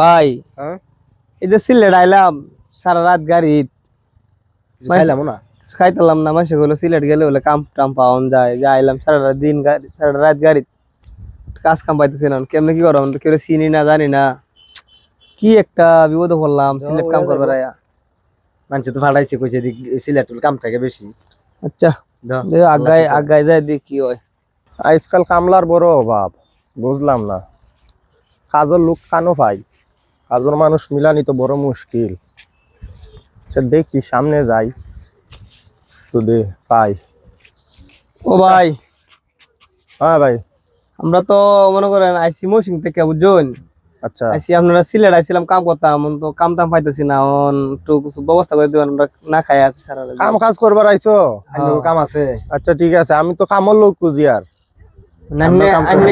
ভাই হ্যাঁ? এই যে সিলেট আইলাম সারা রাত গাড়ি। খাইলাম না? খাইতালাম না মাসে গুলো সিলেট গেলে হলে কাম টাম পাওয়া যায় যে আইলাম সারা রাত দিন গাড়ি সারা রাত গাড়ি। কাজ কাম পাইতেছি না কেমনে কি করো কেউ চিনি না জানি না। কি একটা বিপদে পড়লাম সিলেট কাম করবার আয়া। মানুষ তো ভাড়াইছে কইছে এদিক সিলেট কাম থাকে বেশি। আচ্ছা আগায় আগায় যায় দেখি কি হয় আজকাল কামলার বড় অভাব বুঝলাম না। কাজের লোক কানো পাই কাজের মানুষ মিলানি তো বড় মুশকিল। সে দেখি সামনে যাই যদি পাই। ও ভাই। হ্যাঁ ভাই। আমরা তো মনে করেন আইসি মৌসিং থেকে বুঝছেন? আচ্ছা। আইসি আপনারা সিলেট আইছিলাম কাম করতাম তো কাম টাম পাইতেছি না অন একটু কিছু ব্যবস্থা করে দিবেন আমরা না খাই আছি কাম কাজ করবার আইছো? কাম আছে। আচ্ছা ঠিক আছে। আমি তো কামর লোক খুঁজি আর।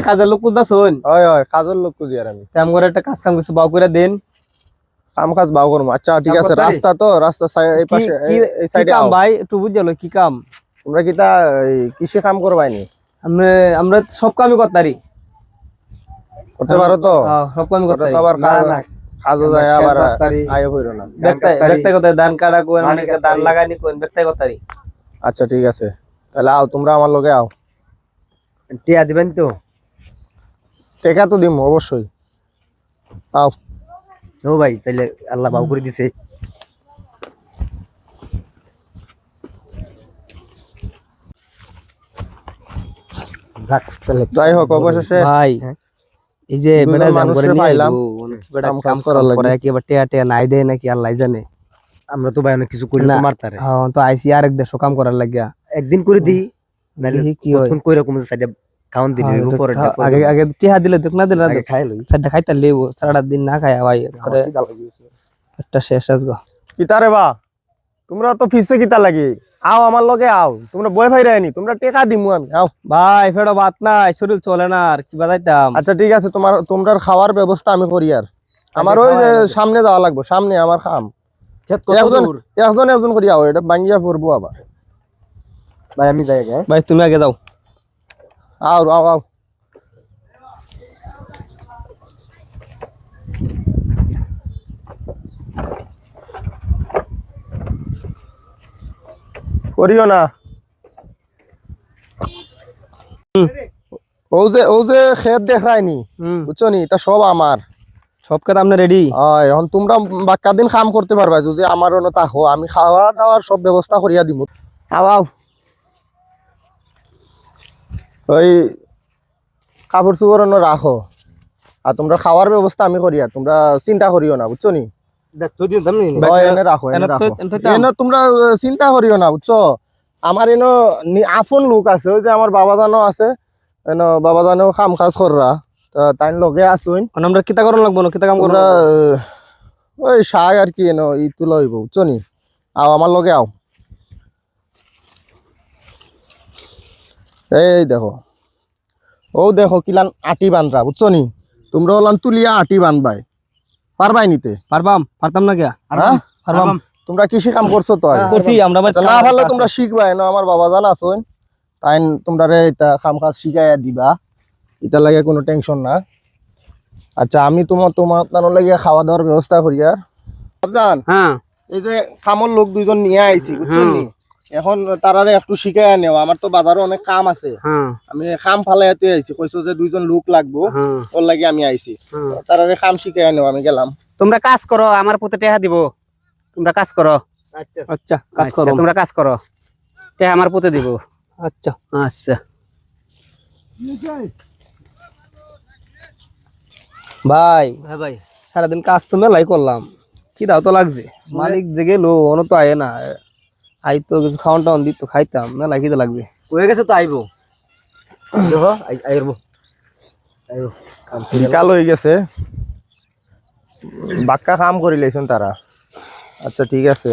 কাজের লোক হয় হয় কাজের লোক খুঁজি আর আমি। তেম করে একটা কাজ কাম কিছু বাউ করে দেন। কাম কাজ বাউ করব আচ্ছা ঠিক আছে করতে পারি? রাস্তা তো রাস্তা এই কি পাশে এই- এই সাইডে কাম ভাই? একটু বুঝালো কি কাম? তোমরা কি তা এই কাম করবাইনি? আমরা আমরা সব কামই করতারি। করতে পারো তো? সব কামই করতারি। আবার না, কাজ- না। কাজও যায় আমরা আবার আয় হইল না। ব্যক্তিগত ধান কাটা কোন। লাগানি কোন আচ্ছা ঠিক আছে। তাহলে আও তোমরা আমার লগে আও। টিয়া দিবেন তো? টেকা তো দিম অবশ্যই। আও ও ভাই তাইলে আল্লাহ বাউ করে দিছে। যাই হোক অবশেষে ভাই এই যে বেটা দাম করে পাইলাম। বেটা কাম করার লাগি। পরে একেবারে টেয়া টেয়া নাই দেয় নাকি আল্লাহ জানে। আমরা তো ভাই অনেক কিছু করি না। মারতারে হ্যাঁ তো আইসি আরেক দেশও কাম করার লাগিয়া। একদিন করে দিই। কি হয়? ফোন কইরা কম সাইডে খাওন দিলি উপরে আগে আগে টিহা দিলে দেখ না দিলে আগে খাই লই। সাইডটা খাইতে লেবো সারাটা দিন না খাই ভাই করে একটা শেষ আস গো। কিতা রে বা? তোমরা তো ফিসে কিতা লাগি? আও আমার লগে আও। তোমরা বই ভাই রায়নি তোমরা টেকা দিমু আমি আও। ভাই ফেরো বাত নাই শরীর চলে না আর কি বাজাইতাম আচ্ছা ঠিক আছে তোমার তোমরার খাওয়ার ব্যবস্থা আমি করি আর। আমার ওই সামনে যাওয়া লাগবে সামনে আমার খাম। একজন একজন একজন করি আও এটা ভাঙ্গিয়া পড়ব আবার। ভাই আমি যাই আগে ভাই তুমি আগে যাও। আও আও আও। করিও না। ও যে ও যে খেত দেখায়নি বুঝছ নি? তা সব আমার। সব কথা আপনার রেডি হয় এখন তোমরা বাক্কা দিন কাম করতে পারবা যদি আমার অন্য তাকো আমি খাওয়া দাওয়ার সব ব্যবস্থা করিয়া দিব আও। ওই কাপড় চোপড় অন্য রাখো। আর তোমরা খাওয়ার ব্যবস্থা আমি করি আর তোমরা চিন্তা করিও না বুঝছ নি? দেখ তুই দিন দাম নি? এনে রাখো এনে এনে তো- রাখো। এনে তো দাম। এনে তোমরা চিন্তা করিও না বুঝছ? আমার এনো নি- আপন লোক আছে ওই যে আমার বাবা জানো আছে এনো বাবা জানো কাম কাজ কররা তা তাই লগে আসুন আমরা কিতা করন লাগবো না? কিতা কাম আহ, ওই শাক আর কি এনো ই তুলা হইব বুঝছ নি? আও আমার লগে আও। এই দেখো। ও দেখো কিলান আটি বানরা বুঝছ নি? তোমরা হলান তুলিয়া আটি বানবাই পারবাই নিতে? পারবাম পারতাম না কিয়া হ্যাঁ? পারবাম তোমরা কৃষি কাম করছ তো করছি আমরা ভাই আচ্ছা, না পারলে তোমরা শিখবা এনো আমার বাবা জান আসুন তাই তোমরা রে এটা কাম কাজ শিখাইয়া দিবা। এটা লাগে কোনো টেনশন না। আচ্ছা আমি তোমার তোমার তার লাগে খাওয়া দাওয়ার ব্যবস্থা করি আর। জান হ্যাঁ। এই যে কামর লোক দুইজন নিয়ে আইছি বুঝছেন নি? এখন তারারে একটু শিখাইয়া নেও আমার তো বাজারে অনেক কাম আছে। হ্যাঁ। আমি কাম ফালাইতে আইছি কইছো যে দুইজন লোক লাগবো হ্যাঁ। ওর লাগে আমি আইছি। হ্যাঁ। তারারে কাম শিখাইয়া নেও আমি গেলাম। তোমরা কাজ করো আমার প্রতি টেহা দিব। তোমরা কাজ করো। আচ্ছা। কাজ আচ্ছা, করো। তোমরা কাজ করো। টেহা আমার প্রতি দিব। আচ্ছা। আচ্ছা। ভাই হ্যাঁ ভাই। সারাদিন কাজ তো মেলাই করলাম। কি দাও তো লাগছে? মালিক যে লো অন তো আয় না। আই তো কিছু খাওয়ান টাউন দিত খাইতাম মেলা খিদে লাগবে। কয়ে গেছে তো আইবো। বিকাল হয়ে গেছে। বাক্কা কাম করে লাইছুন তারা। আচ্ছা ঠিক আছে।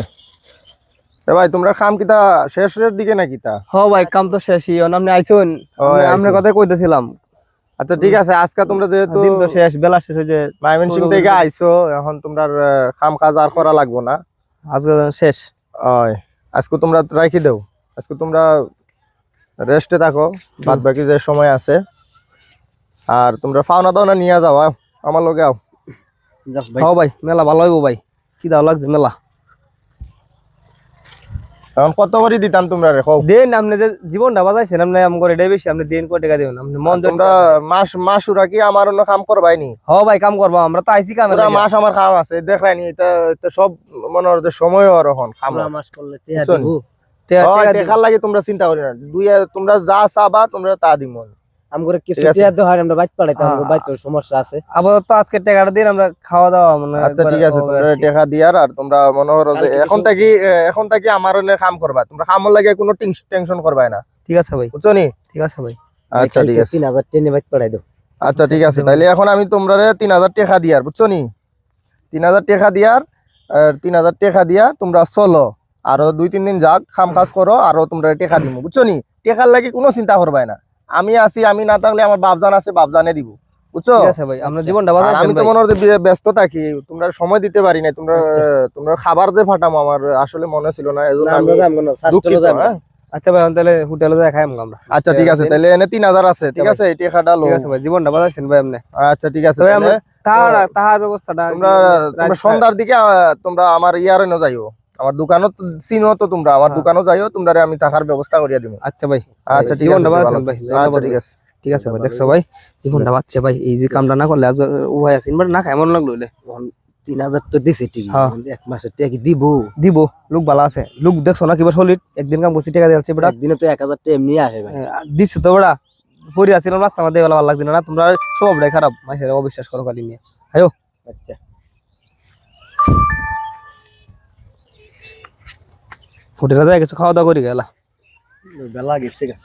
এ ভাই তোমরা কাম কিতা শেষের দিকে না কিতা হ ভাই কাম তো শেষই। আপনি আইসুন। ও, আইছি। আপনার কথাই কইতেছিলাম। আচ্ছা ঠিক আছে আজকে তোমরা যেহেতু দিন তো শেষ বেলা শেষ হয়েছে। মাইমেনসিং থেকে আইছো এখন তোমরা কাম কাজ আর করা লাগবো না। আজকে শেষ। ওই। আজকে তোমরা রাখি দেও। আজকে তোমরা রেস্টে থাকো বাদ বাকি যে সময় আছে। আর তোমরা ফাওনা দাওনা নিয়ে যাও আও, আমার লগে আও। হ্যাঁ ভাই। মেলা ভালো হইব ভাই। কি দাও লাগছে মেলা? এখন কত করে দিতাম তোমরা রেখো দেন আপনি যে জীবন ডাবা যাইছেন আপনি আম করে এটাই বেশি আপনি দেন কয় টাকা দেবেন? আপনি মন তোমরা মাস মাস ওরা কি আমার অন্য কাম করবাই নি? হ ভাই কাম করব আমরা তো আইসি কাম মাস আমার কাম আছে দেখাই নি এটা এটা সব মনে সময় আর এখন মাস করলে দেখার লাগে তোমরা চিন্তা করি না। দুই তোমরা যা চাবা তোমরা তা দিব আম করে কিছু ঠিক আছে। হয় আমরা। বাইতে সমস্যা আছে। আপাতত আজকে টাকাটা দিন আমরা খাওয়া দাওয়া মানে আচ্ছা ঠিক আছে তোমরা। টাকা দিয়ার আর তোমরা মনে করো যে এখন থেকে এখন থেকে আমার অন্য কাম করবা। তোমরা কামর লাগে কোনো টেনশন না। ঠিক আছে ভাই। বুঝছ নি? ঠিক আছে ভাই। আচ্ছা ঠিক আছে। তিন হাজার টেনে দাও আচ্ছা ঠিক আছে। তাইলে এখন আমি তোমরা তিন হাজার টাকা দিয়ার বুঝছ নি? তিন হাজার টাকা দিয়ার আর তিন হাজার টাকা দিয়া তোমরা চলো। আরও দুই তিন দিন যাক খাম কাজ করো আরও তোমরা টাকা দিব বুঝছ নি? টাকার লাগে কোনো চিন্তা করবাই না। আমি আছি আমি না থাকলে আমার বাপজান আছে বাপজানে দিব। বুঝছ? ভাই আমরা জীবনটা আর বাজাইছেন আমি তো মনে ব্যস্ত থাকি তোমরা সময় দিতে পারি না তোমরা আচ্ছা। তোমরা খাবার ফাটামো আমার আসলে মনে ছিল না এজন্য আমি আমরা যাব না স্বাস্থ্য দুঃখিত, হ্যাঁ? আচ্ছা ভাই এখন তাহলে হোটেলে যাই খাই আমরা। আচ্ছা ঠিক আছে তাহলে এনে তিন হাজার আছে ঠিক আছে এই টাকাটা লো। ঠিক আছে ভাই জীবনটা বাজাইছেন ভাই আপনি? আচ্ছা ঠিক আছে তবে আমরা তাহলে তাহার তাহার ব্যবস্থাটা তোমরা তোমরা সন্ধ্যার দিকে তোমরা আমার ইয়ারে যাইও। আমার দোকানও চিনো তো তোমরা আমার হ্যাঁ। দোকানও যাইও তোমরা আমি টাকার ব্যবস্থা করিয়া দিব আচ্ছা ভাই। আচ্ছা ঠিক আছে। ভাই? আচ্ছা ঠিক আছে। ঠিক আছে ভাই দেখছ ভাই? জীবনটা বাচ্চা ভাই। এই যে কামটা না করলে আজ উভয় আছেন বাট না খাই এমন লাগল। তিন হাজার তো দিছে ঠিক হ্যাঁ। এক মাসের টিয়া কি দিব? দিব লোক ভালো আছে। লোক দেখছ না কিবা সলিড একদিন কাম করছি টাকা দিয়েছে বেটা। একদিনে তো এক হাজার টিয়া এমনি আসে ভাই। দিচ্ছে তো বেটা। পরি আসছিলাম রাস্তা মধ্যে ভালো লাগছে না তোমরা স্বভাবটাই খারাপ। মাইসের অবিশ্বাস করো খালি নিয়ে। আয়ো আচ্ছা। ফুটেরা দেয় কিছু খাওয়া দাওয়া করি গেলা। বেলা গেছে গা।